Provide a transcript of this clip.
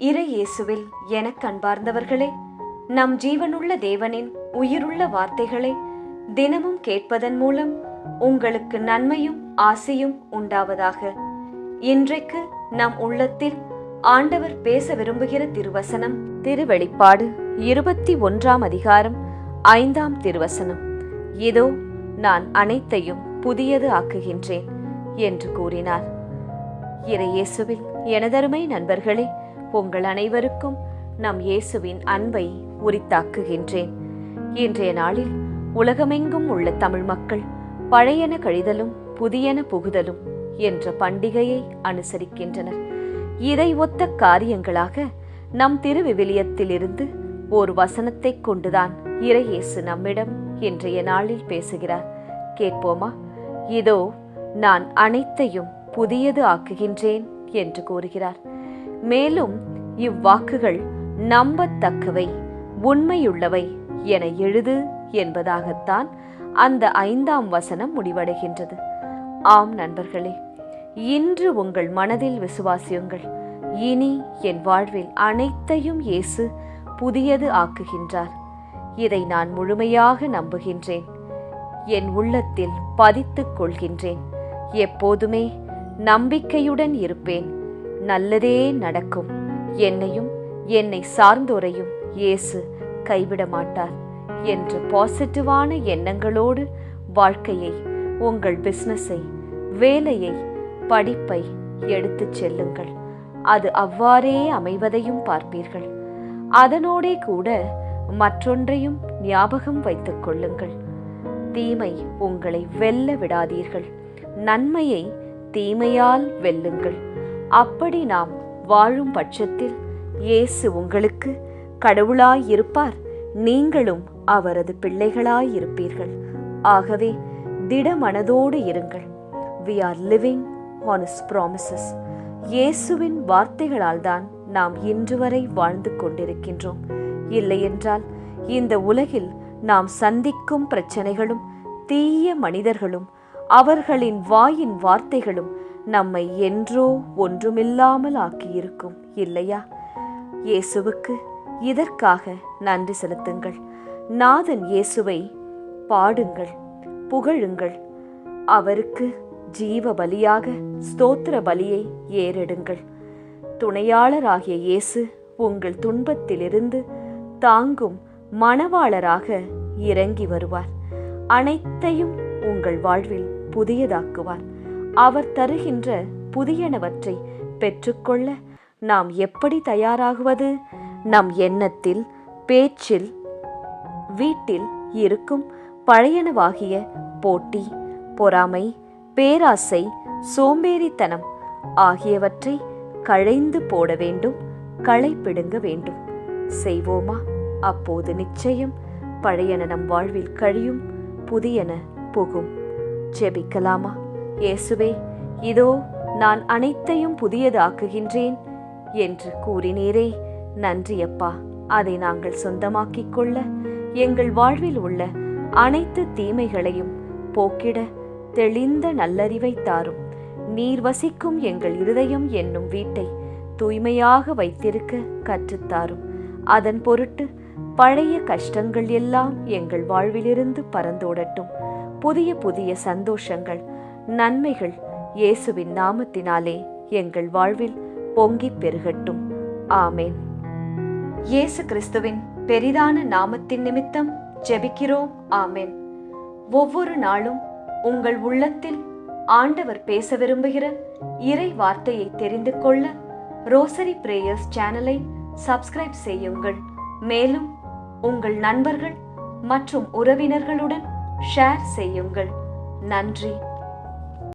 இறை இயேசுவில் எனக் அன்பார்ந்தவர்களே நம் ஜீவனுள்ள தேவனின் உயிருள்ள வார்த்தைகளை தினமும் கேட்பதன் மூலம் உங்களுக்கு நன்மையும் ஆசையும் உண்டாவதாக. இன்றைக்கு நம் உள்ளத்தில் ஆண்டவர் பேச விரும்புகிற திருவசனம் திருவெளிப்பாடு இருபத்தி ஒன்றாம் அதிகாரம் ஐந்தாம் திருவசனம். இதோ நான் அனைத்தையும் புதியது ஆக்குகின்றேன் என்று கூறினார். இறையேசுவில் எனதருமை நண்பர்களே உங்கள் அனைவருக்கும் நம் இயேசுவின் அன்பை உரித்தாக்குகின்றேன். இன்றைய நாளில் உலகமெங்கும் உள்ள தமிழ் மக்கள் பழையன கழிதலும் புதியன புகுதலும் என்ற பண்டிகையை அனுசரிக்கின்றனர். இதை ஒத்த காரியங்களாக நம் திருவிவிலியத்திலிருந்து ஒரு வசனத்தை கொண்டுதான் இறையேசு நம்மிடம் இன்றைய நாளில் பேசுகிறார். கேட்போமா? இதோ நான் அனைத்தையும் புதியது ஆக்குகின்றேன் என்று கூறுகிறார். மேலும் இவ்வாக்குகள் நம்பத்தக்கவை உண்மையுள்ளவை என எழுது என்பதாகத்தான் அந்த ஐந்தாம் வசனம் முடிவடைகின்றது. ஆம் நண்பர்களே இன்று உங்கள் மனதில் விசுவாசியுங்கள். இனி என் வாழ்வில் அனைத்தையும் இயேசு புதியது ஆக்குகின்றார். இதை நான் முழுமையாக நம்புகின்றேன். என் உள்ளத்தில் பதித்துக் கொள்கின்றேன். எப்போதுமே நம்பிக்கையுடன் இருப்பேன். நல்லதே நடக்கும். என்னையும் என்னை சார்ந்தோரையும் இயேசு கைவிட மாட்டார் என்ற பாசிட்டிவான எண்ணங்களோடு வாழ்க்கையை உங்கள் பிசினஸை வேலையை படிப்பை எடுத்துச் செல்லுங்கள். அது அவ்வாறே அமைவதையும் பார்ப்பீர்கள். அதனோடே கூட மற்றொன்றையும் ஞாபகம் வைத்துக் கொள்ளுங்கள். தீமை உங்களை வெல்ல விடாதீர்கள். நன்மையை தீமையால் வெல்லுங்கள். அப்படி நாம் வாழும் பட்சத்தில் இயேசு உங்களுக்கு கடவுளாயிருப்பார். நீங்களும் அவரது பிள்ளைகளாயிருப்பீர்கள். ஆகவே திடமனதோடு இருங்கள். We are living on his promises இயேசுவின் வார்த்தைகளால் தான் நாம் இன்று வரை வாழ்ந்து கொண்டிருக்கின்றோம். இல்லையென்றால் இந்த உலகில் நாம் சந்திக்கும் பிரச்சனைகளும் தீய மனிதர்களும் அவர்களின் வாயின் வார்த்தைகளும் நம்மை என்றோ ஒன்றுமில்லாமல் ஆக்கியிருக்கும் இல்லையா? இயேசுவுக்கு இதற்காக நன்றி செலுத்துங்கள். நாதன் இயேசுவை பாடுங்கள் புகழுங்கள். அவருக்கு ஜீவ பலியாக ஸ்தோத்திர பலியை ஏறெடுங்கள். துணையாளராகிய இயேசு உங்கள் துன்பத்திலிருந்து தாங்கும் மணவாளராக இறங்கி வருவார். அனைத்தையும் உங்கள் வாழ்வில் புதியதாக்குவார். அவர் தருகின்ற புதியனவற்றை பெற்றுக்கொள்ள நாம் எப்படி தயாராகுவது? நம் எண்ணத்தில் பேச்சில் வீட்டில் இருக்கும் பழையனவாகிய போட்டி பொறாமை பேராசை சோம்பேறித்தனம் ஆகியவற்றை களைந்து போட வேண்டும் களை பிடுங்க வேண்டும். செய்வோமா? அப்போது நிச்சயம் பழையன நம் வாழ்வில் கழியும் புதியன புகும். ஜெபிக்கலாமா? இயேசுவே இதோ நான் அனைத்தையும் புதியதாக்குகின்றேன் என்று கூறினீரே. நன்றியப்பா. அதை நாங்கள் சொந்தமாக்கிக் கொள்ள எங்கள் வாழ்வில் உள்ள அனைத்து தீமைகளையும் போக்கிட தெளிந்த நல்லறிவை தாரும். நீர் வசிக்கும் எங்கள் இருதயம் என்னும் வீட்டை தூய்மையாக வைத்திருக்க கற்றுத்தாரும் அதன் பொருட்டு பழைய கஷ்டங்கள் எல்லாம் எங்கள் வாழ்விலிருந்து பறந்தோடட்டும் புதிய புதிய சந்தோஷங்கள் நன்மைகள் இயேசுவின் நாமத்தினாலே எங்கள் வாழ்வில் பொங்கிப் பெருகட்டும். ஆமேன். இயேசு கிறிஸ்துவின் பெரிதான நாமத்தின் நிமித்தம் ஜெபிக்கிறோம். ஆமேன். ஒவ்வொரு நாளும் உங்கள் உள்ளத்தில் ஆண்டவர் பேச விரும்புகிற இறை வார்த்தையை தெரிந்து கொள்ள ரோசரி பிரேயர்ஸ் சேனலை சப்ஸ்கிரைப் செய்யுங்கள். மேலும் உங்கள் நண்பர்கள் மற்றும் உறவினர்களுடன் ஷேர் செய்யுங்கள். நன்றி.